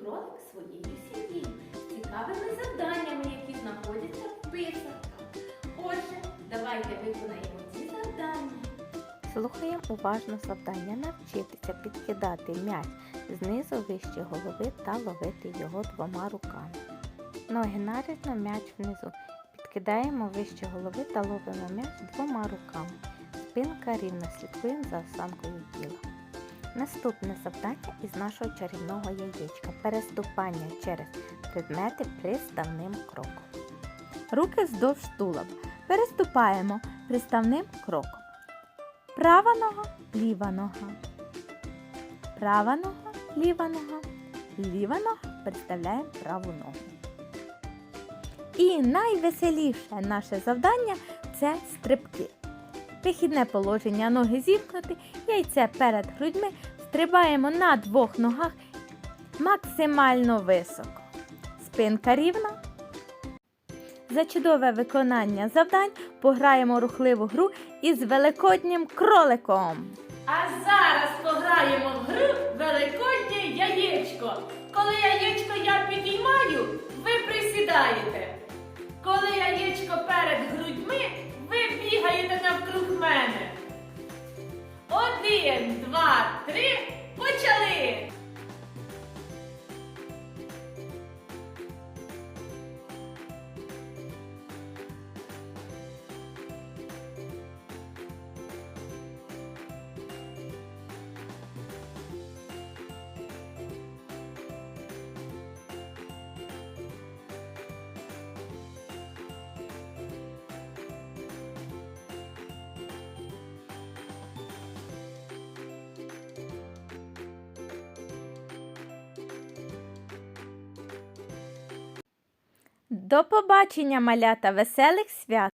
кролик своєю сім'єю з цікавими завданнями, які знаходяться в писанках. Отже, давайте виконаємо ці завдання. Слухаємо уважно завдання навчитися підкидати м'яч знизу вище голови та ловити його двома руками. Ноги нарізно, м'яч внизу. Підкидаємо вище голови та ловимо м'яч двома руками. Спинка рівна, слідкуємо за осанкою тіла. Наступне завдання із нашого чарівного яєчка переступання через предмети приставним кроком. Руки вздовж тулуба. Переступаємо приставним кроком. Права нога, ліва нога. Права нога, ліва нога. Ліва нога представляємо праву ногу. І найвеселіше наше завдання це стрибки. Вихідне положення ноги зімкнути, яйце перед грудьми, стрибаємо на двох ногах максимально високо. Спинка рівна. За чудове виконання завдань пограємо рухливу гру із великоднім кроликом. А зараз пограємо в гру Великоднє яєчко. Коли яєчко я підіймаю, ви присідаєте. Коли яєчко перед грудьми, ви бігаєте мене. Один, два, три, До побачення, малята, веселих свят!